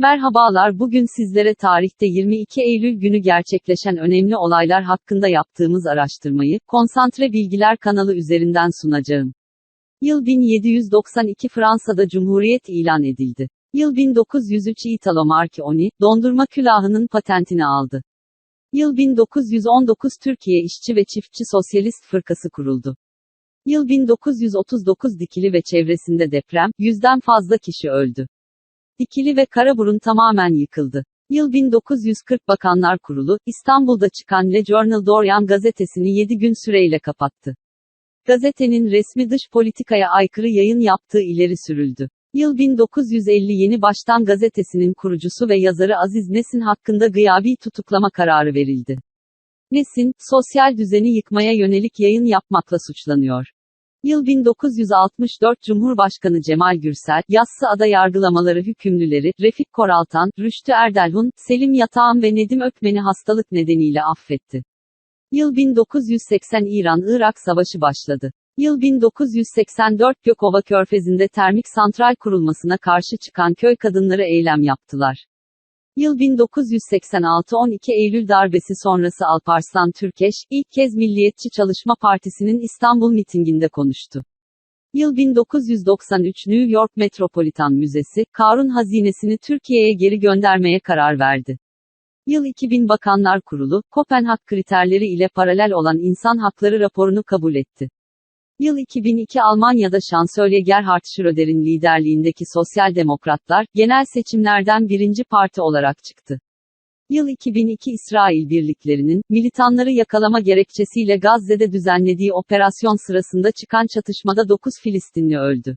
Merhabalar bugün sizlere tarihte 22 Eylül günü gerçekleşen önemli olaylar hakkında yaptığımız araştırmayı, Konsantre Bilgiler kanalı üzerinden sunacağım. Yıl 1792 Fransa'da Cumhuriyet ilan edildi. Yıl 1903 Italo Marchionni, dondurma külahının patentini aldı. Yıl 1919 Türkiye İşçi ve Çiftçi Sosyalist Fırkası kuruldu. Yıl 1939 Dikili ve çevresinde deprem, yüzden fazla kişi öldü. Dikili ve Karaburun tamamen yıkıldı. Yıl 1940 Bakanlar Kurulu, İstanbul'da çıkan Le Journal d'Orient gazetesini 7 gün süreyle kapattı. Gazetenin resmi dış politikaya aykırı yayın yaptığı ileri sürüldü. Yıl 1950 Yeni Baştan gazetesinin kurucusu ve yazarı Aziz Nesin hakkında gıyabi tutuklama kararı verildi. Nesin, sosyal düzeni yıkmaya yönelik yayın yapmakla suçlanıyor. Yıl 1964 Cumhurbaşkanı Cemal Gürsel, Yassıada yargılamaları hükümlüleri, Refik Koraltan, Rüştü Erdelhun, Selim Yatağan ve Nedim Ökmen'i hastalık nedeniyle affetti. Yıl 1980 İran-Irak Savaşı başladı. Yıl 1984 Gökova Körfezi'nde termik santral kurulmasına karşı çıkan köy kadınları eylem yaptılar. Yıl 1986 12 Eylül darbesi sonrası Alparslan Türkeş, ilk kez Milliyetçi Çalışma Partisi'nin İstanbul mitinginde konuştu. Yıl 1993 New York Metropolitan Müzesi, Karun hazinesini Türkiye'ye geri göndermeye karar verdi. Yıl 2000 Bakanlar Kurulu, Kopenhag kriterleri ile paralel olan insan hakları raporunu kabul etti. Yıl 2002 Almanya'da Şansölye Gerhard Schröder'in liderliğindeki Sosyal Demokratlar, genel seçimlerden birinci parti olarak çıktı. Yıl 2002 İsrail birliklerinin, militanları yakalama gerekçesiyle Gazze'de düzenlediği operasyon sırasında çıkan çatışmada 9 Filistinli öldü.